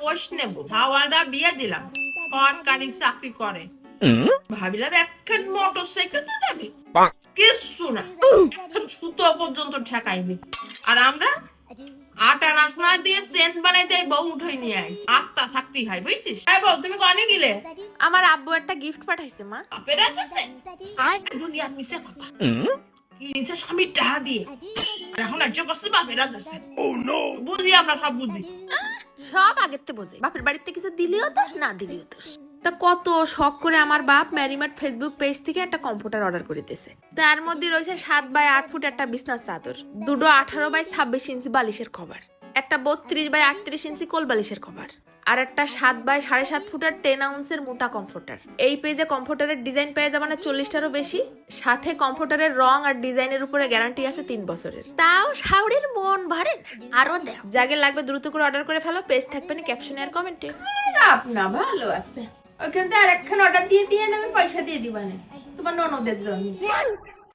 কোষ নেব হাওয়াটা বিয়ে দিলাম। সরকারি চাকরি করে। ভাবিলাম একখান মোটর সাইকেল তো দেবে। কিচ্ছু না। এখন সুতো পর্যন্ত ঠেকাইনি আর আমরা আট দিয়ে সেন্ট বানাই দেয় বউ উঠাই নিয়ে আই আত্মা থাকতেই হয় বুঝছিস? হ্যাঁ বউ তুমি কনে গেলে? আমার আব্বু একটা গিফট পাঠাইছে মা। বাপের আছে দুনিয়ার মিশে কথা। কি নিচে স্বামীর টাহা দিয়ে। আর এখন রাজ্য করছে বাপের আছে বুঝি আমরা সব বুঝি। সব আগের থেকে বোঝে। বাপের বাড়িতে কিছু দিলেও দোষ, না দিলেও দোষ। তা কত শখ করে আমার বাপ ম্যারিমার্ট ফেসবুক পেজ থেকে একটা কম্পিউটার অর্ডার করে দিয়েছে। তার মধ্যে রয়েছে সাত বাই আট ফুট একটা বিছনার চাদর, দুটো আঠারো বাই ছাব্বিশ ইঞ্চি বালিশের খবর একটা বত্রিশ বাই আটত্রিশ ইঞ্চি কোল বালিশের কভার। আর একটা সাত বাই সাড়ে সাত ফুটার টেন আউন্সের মোটা কমফোর্টার এই পেজে কমফোর্টারের ডিজাইন পেয়ে যাবে না চল্লিশটারও বেশি। সাথে কমফোর্টারের রং আর ডিজাইনের উপরে গ্যারান্টি আছে তিন বছরের। তাও শাওড়ির মন ভরে না আরও দেও যাকে লাগবে দ্রুত করে অর্ডার করে ফেলো পেজ থাকবে না ক্যাপশনে আর কমেন্টে আপনা ভালো আছে। ওইখান থেকে আর একখান অর্ডার দিয়ে দিয়ে আমি পয়সা দিয়ে দিবানে? তোমার ননদের জন্য।